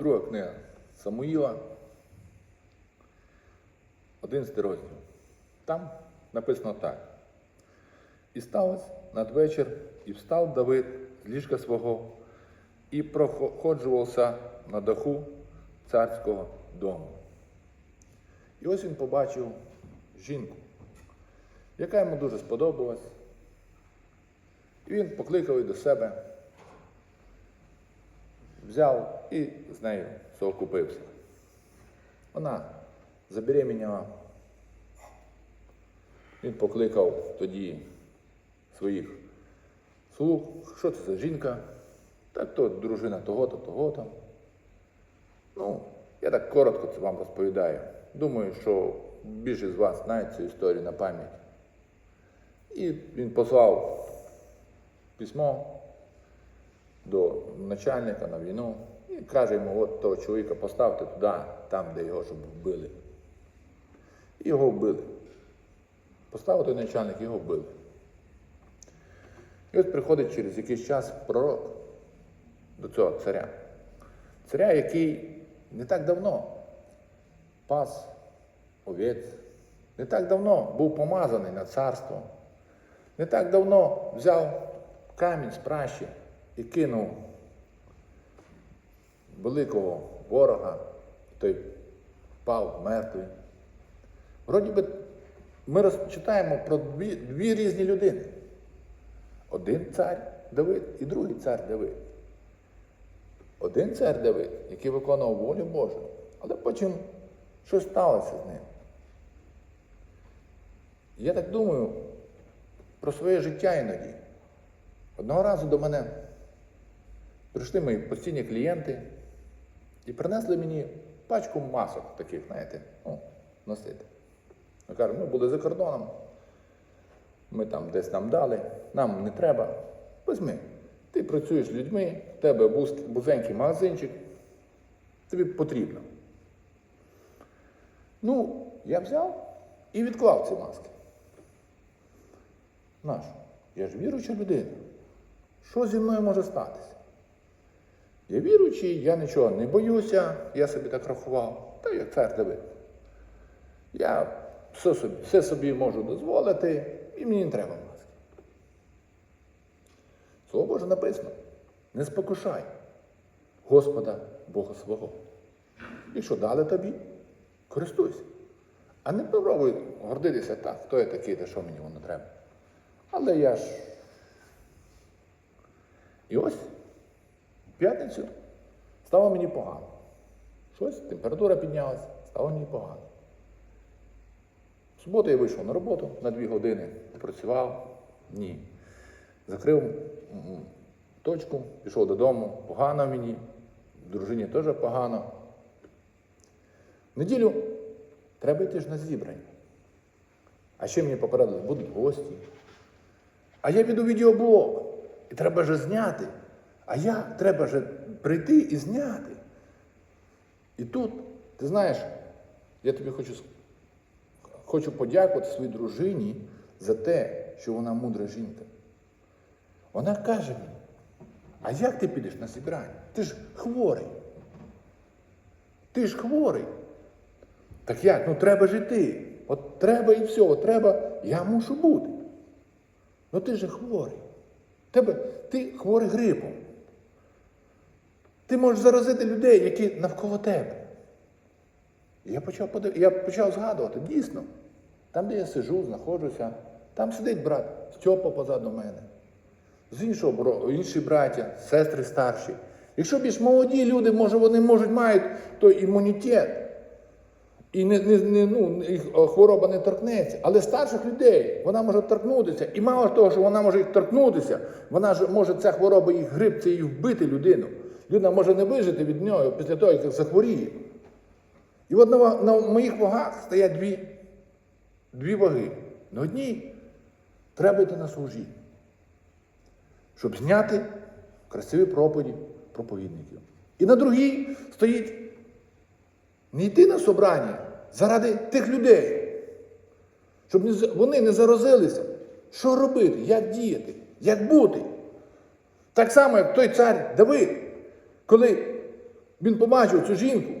Друга книга Самуїла, 11 розділ. Там написано так. І сталося надвечір, і встав Давид з ліжка свого і проходжувався на даху царського дому. І ось він побачив жінку, яка йому дуже сподобалась. І він покликав її до себе, взяв і з нею соокупився. Вона забеременіла. Він покликав тоді своїх слуг, що це за жінка, так то дружина того-то, того-то. Ну, я так коротко це вам розповідаю. Думаю, що більшість з вас знають цю історію на пам'ять. І він послав письмо до начальника на війну і каже йому, от того чоловіка поставте туди, там, де його щоб вбили. І його вбили. Поставив той начальник, його вбили. І от приходить через якийсь час пророк до цього царя. Царя, який не так давно пас овець, не так давно був помазаний на царство, не так давно взяв камінь з пращі і кинув великого ворога, той впав мертвий. Вроді би, ми розчитаємо про дві, дві різні людини. Один цар Давид і другий цар Давид. Один цар Давид, який виконував волю Божу, але потім щось сталося з ним. Я так думаю про своє життя іноді. Одного разу до мене прийшли мої постійні клієнти і принесли мені пачку масок таких, знаєте, ну, носити. Я кажу, ми були за кордоном, ми там десь нам дали, нам не треба. Візьми. Ти працюєш з людьми, в тебе бузенький магазинчик, тобі потрібно. Ну, я взяв і відклав ці маски. Нащо? Я ж віруюча людина. Що зі мною може статися? Я віруючий, я нічого не боюся, я собі так рахував, та як цар Давид. Я все собі, все собі можу дозволити, і мені не треба маски. Слово Боже написано: не спокушай Господа Бога свого. Якщо дали тобі, користуйся. А не попробуй гордитися так, хто я такий, та що мені воно треба. Але я ж. І ось п'ятницю стало мені погано. Щось, температура піднялася, стало мені погано. В суботу я вийшов на роботу на дві години, працював. Ні. Закрив точку, пішов додому, погано мені, дружині теж погано. В неділю треба йти ж на зібрання. А ще мені попередили, будуть гості. А я піду відеоблог. І треба же зняти. А як треба же прийти і зняти? І тут, ти знаєш, я тобі хочу, хочу подякувати своїй дружині за те, що вона мудра жінка. Вона каже мені, а як ти підеш на зібрання? Ти ж хворий. Ти ж хворий. Так як? Ну треба ж іти. От треба і все, треба, я мушу бути. Ну ти же хворий. Тебе, ти хворий грипом. Ти можеш заразити людей, які навколо тебе. Я почав, подив... я почав згадувати, дійсно, там, де я сижу, знаходжуся, там сидить брат Стьопа позаду мене. З іншого інші браття, сестри старші. Якщо більш молоді люди, може, вони можуть мають той імунітет. І не, не, не, ну, е, хвороба не торкнеться. Але старших людей вона може торкнутися. І мало того, що вона може їх торкнутися, вона ж може ця хвороба їх грип, це і вбити людину. Людина може не вижити від нього після того, як захворіє. І от на, на моїх вагах стоять дві, дві ваги. На одній треба йти на служіння, щоб зняти красиві проповіді проповідників. І на другій стоїть не йти на собрання заради тих людей, щоб вони не заразилися. Що робити, як діяти, як бути. Так само, як той цар Давид, коли він побачив цю жінку.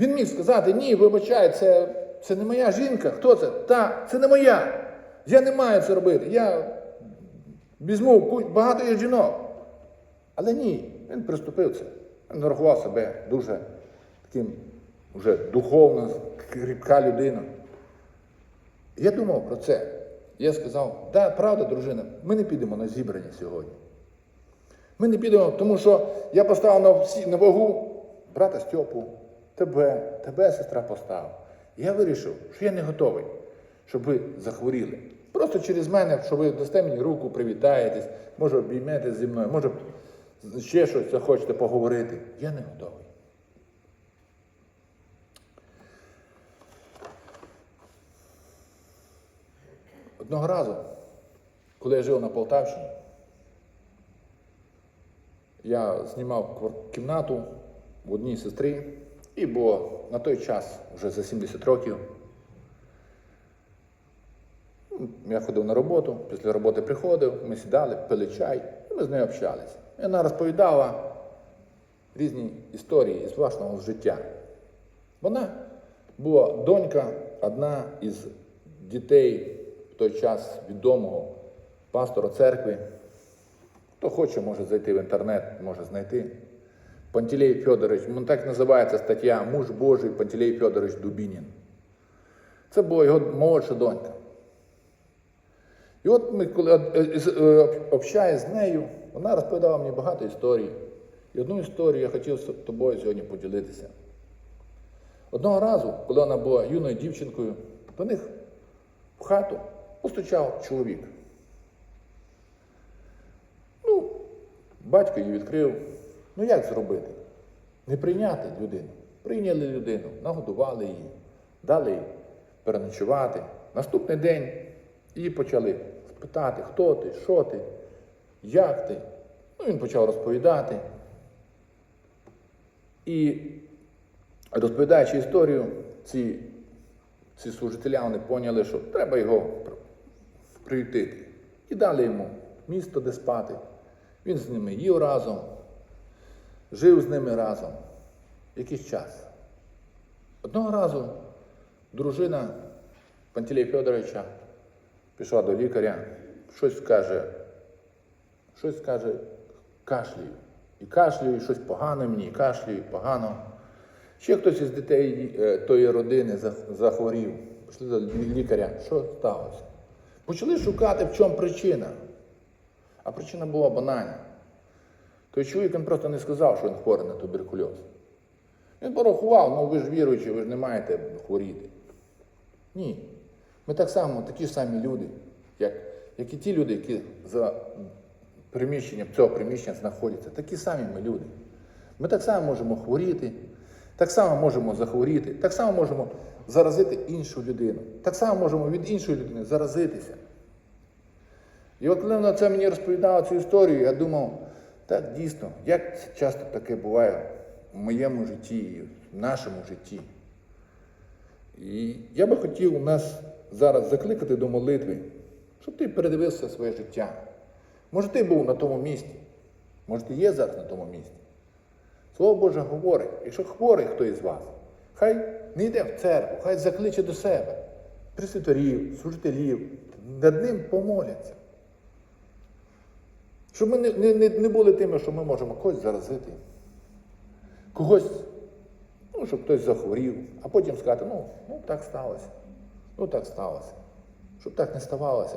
Він міг сказати, ні, вибачай, це, це не моя жінка. Хто це? Та, це не моя. Я не маю це робити. Я візьму багато є жінок. Але ні, він приступив це. Він нарахував себе дуже таким вже духовно кріпка людина. Я думав про це. Я сказав, да, правда, дружина, ми не підемо на зібрання сьогодні. Ми не підемо, тому що я поставив на, всі, на вагу брата Стьопу, тебе, тебе сестра поставив. Я вирішив, що я не готовий, щоб ви захворіли. Просто через мене, що ви дасте мені руку, привітаєтесь, може обійметесь зі мною, може ще щось захочете поговорити. Я не готовий. Одного разу, коли я жив на Полтавщині, я знімав кімнату в одній сестри, і було на той час вже за 70 років. Я ходив на роботу, після роботи приходив, ми сідали, пили чай, і ми з нею общалися. І вона розповідала різні історії із власного життя. Вона була донька, одна із дітей в той час відомого пастора церкви. Хто хоче, може зайти в інтернет, може знайти. Пантелей Федорович, ну так називається стаття Муж Божий Пантелей Федорович Дубінін. Це була його молодша донька. І от ми, коли е, е, е, з нею, вона розповідала мені багато історій. І одну історію я хотів з тобою сьогодні поділитися. Одного разу, коли вона була юною дівчинкою, до них в хату постучав чоловік. Ну, батько її відкрив. Ну як зробити? Не прийняти людину. Прийняли людину, нагодували її, дали переночувати. Наступний день її почали спитати, хто ти, що ти, як ти. Ну, він почав розповідати. І розповідаючи історію, ці, ці служителя вони поняли, що треба його при- приютити. І дали йому місто, де спати. Він з ними їв разом, жив з ними разом якийсь час. Одного разу дружина Пантелія Федоровича пішла до лікаря, щось каже, щось каже, кашлюю. І кашлюю, і щось погано мені, і кашлюю, і погано. Ще хтось із дітей е, тої родини захворів. Пішли до лікаря. Що сталося? Почали шукати, в чому причина. А причина була банальна. Той чоловік він просто не сказав, що він хворий на туберкульоз. Він порахував, ну ви ж віруючі, ви ж не маєте хворіти. Ні. Ми так само, такі ж самі люди, як, як і ті люди, які за приміщенням цього приміщення знаходяться. Такі самі ми люди. Ми так само можемо хворіти, так само можемо захворіти, так само можемо заразити іншу людину. Так само можемо від іншої людини заразитися. І от коли вона це мені розповідала цю історію, я думав, так дійсно, як часто таке буває в моєму житті, в нашому житті. І я би хотів нас зараз закликати до молитви, щоб ти передивився своє життя. Може, ти був на тому місці, може, ти є зараз на тому місці. Слово Боже говорить, якщо хворий хто із вас, хай не йде в церкву, хай закличе до себе пресвітерів, служителів, над ним помоляться. Щоб ми не, не, не, були тими, що ми можемо когось заразити, когось, ну, щоб хтось захворів, а потім сказати, ну, ну так сталося, ну так сталося. Щоб так не ставалося.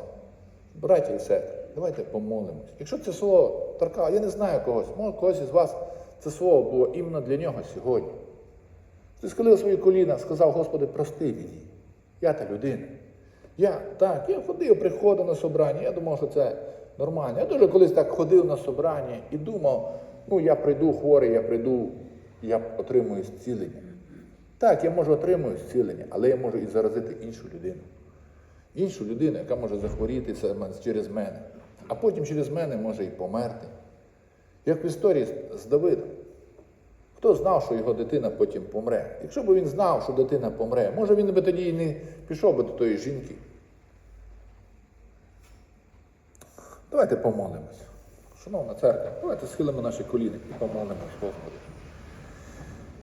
Браті і сестри, давайте помолимось. Якщо це слово торкало, я не знаю когось, може когось із вас це слово було іменно для нього сьогодні. Ти схилив свої коліна, сказав, Господи, прости мені. Я та людина. Я так, я ходив, приходив на собрання, я думав, що це нормально. Я дуже колись так ходив на собрання і думав, ну я прийду хворий, я прийду, я отримую зцілення. Так, я можу отримую зцілення, але я можу і заразити іншу людину. Іншу людину, яка може захворіти через мене, а потім через мене може і померти. Як в історії з Давидом. Хто знав, що його дитина потім помре? Якщо б він знав, що дитина помре, може він би тоді і не пішов би до тої жінки. Давайте помолимось. Шановна церква, давайте схилимо наші коліни і помолимось Господу.